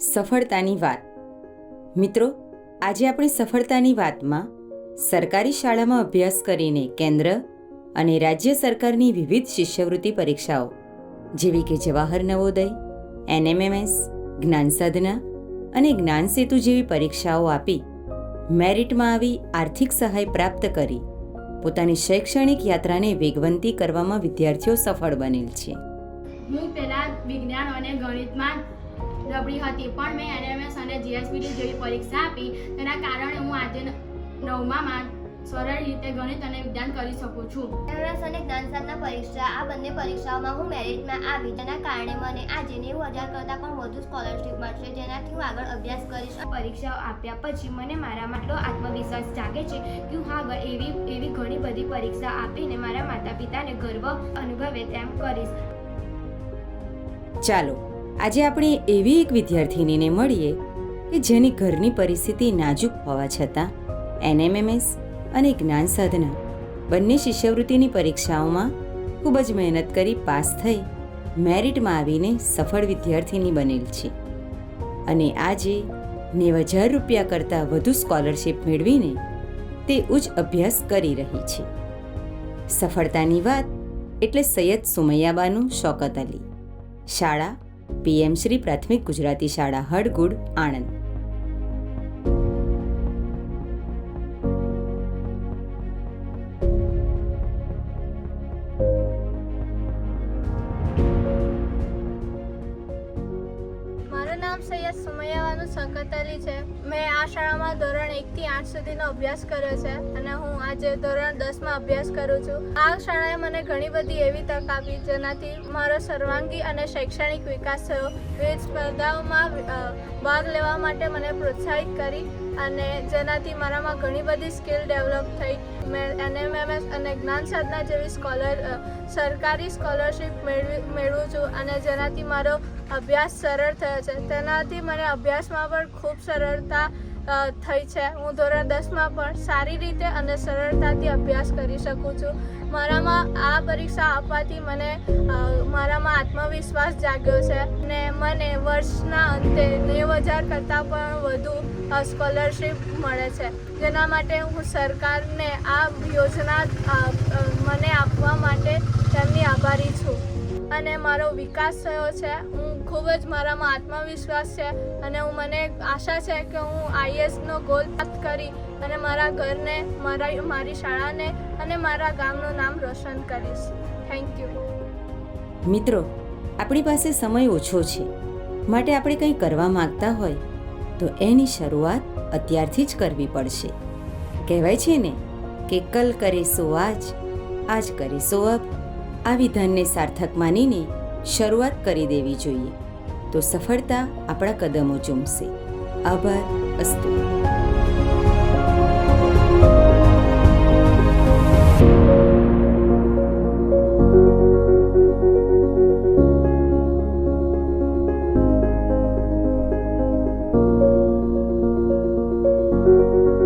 સફળતાની વાત. મિત્રો, આજે આપણે સફળતાની વાતમાં સરકારી શાળામાં અભ્યાસ કરીને કેન્દ્ર અને રાજ્ય સરકારની વિવિધ શિષ્યવૃત્તિ પરીક્ષાઓ, જેવી કે જવાહર નવોદય, એનએમએમએસ, જ્ઞાન સાધના અને જ્ઞાન સેતુ જેવી પરીક્ષાઓ આપી મેરિટમાં આવી આર્થિક સહાય પ્રાપ્ત કરી પોતાની શૈક્ષણિક યાત્રાને વેગવંતી કરવામાં વિદ્યાર્થીઓ સફળ બનેલ છે. હું પહેલાં વિજ્ઞાન અને ગણિતમાં રબડી હતી પણ મેં એનએમએસ અને જીએસપીટી જેવી પરીક્ષા આપી. તેના કારણે હું આજે નવમામાં સરળ રીતે ગણિત અને વિજ્ઞાન કરી શકું છું. એમએસ અને જ્ઞાન સાધના પરીક્ષા આ બંને પરીક્ષાઓમાં હું મેરિટમાં આવી. જેના કારણે મને આજે નેવું હજાર કરતાં પણ વધુ સ્કોલરશિપ મળશે જેનાથી હું આગળ અભ્યાસ કરીશ પરીક્ષાઓ આપ્યા પછી મને મારામાં એટલો આત્મવિશ્વાસ જાગે છે કે હું આગળ એવી એવી ઘણી બધી પરીક્ષા આપીને મારા માતા પિતાને ગર્વ અનુભવે તેમ કરીશ. ચાલો, આજે આપણે એવી એક વિદ્યાર્થીનીને મળીએ કે જેની ઘરની પરિસ્થિતિ નાજુક હોવા છતાં એનએમએમએસ અને જ્ઞાન સાધના બંને શિષ્યવૃત્તિની પરીક્ષાઓમાં ખૂબ જ મહેનત કરી પાસ થઈ મેરિટમાં આવીને સફળ વિદ્યાર્થીની બનેલ છે. અને આજે નેવ હજાર રૂપિયા કરતાં વધુ સ્કોલરશિપ મેળવીને તે ઉચ્ચ અભ્યાસ કરી રહી છે. સફળતાની વાત એટલે સૈયદ સુમૈયાબાનું શોકત અલી. શાળા પીએમ શ્રી પ્રાથમિક ગુજરાતી શાળા હડગુડ આણંદ. નામ સૈયદ સુમૈયાવાનું સંકત અલી છે. મેં આ શાળામાં ધોરણ એકથી આઠ સુધીનો અભ્યાસ કર્યો છે અને હું આજે ધોરણ દસમાં અભ્યાસ કરું છું. આ શાળાએ મને ઘણી બધી એવી તક આપી, જેનાથી મારો સર્વાંગી અને શૈક્ષણિક વિકાસ થયો. વિવિધ સ્પર્ધાઓમાં ભાગ લેવા માટે મને પ્રોત્સાહિત કરી અને જેનાથી મારામાં ઘણી બધી સ્કિલ ડેવલપ થઈ. મેં એનએમએમએસ અને જ્ઞાન સાધના જેવી સ્કોલર સરકારી સ્કોલરશિપ મેળવી મેળવું છું અને જેનાથી મારો અભ્યાસ સરળ થયો છે. તેનાથી મને અભ્યાસમાં પણ ખૂબ સરળતા થઈ છે. હું ધોરણ દસમાં પણ સારી રીતે અને સરળતાથી અભ્યાસ કરી શકું છું. મારામાં આ પરીક્ષા આપવાથી મને આત્મવિશ્વાસ જાગ્યો છે ને મને વર્ષના અંતે નેવ હજાર કરતાં પણ વધુ સ્કોલરશીપ મળે છે. જેના માટે હું સરકારને આ યોજના મને આપવા માટે તેમની આભારી છું. અને મારો વિકાસ થયો છે. હું ખૂબ જ મારામાં આત્મવિશ્વાસ છે અને હું, મને આશા છે કે હું આઈએસનો ગોલ પ્રાપ્ત કરી અને મારા ઘરને, મારા, મારી શાળાને અને મારા ગામનું નામ રોશન કરીશ. થેન્ક યુ મિત્રો, આપણી પાસે સમય ઓછો છે. માટે આપણે કંઈ કરવા માંગતા હોય, તો એની શરૂઆત અત્યારથી જ કરવી પડશે. કહેવાય છે ને કે કલ કરે સો આજ આજ કરે સો અબ. આ વિધાનને સાર્થક માનીને શરૂઆત કરી દેવી જોઈએ. તો સફળતા આપણા કદમો ચૂમશે. આભાર, અસ્તુ.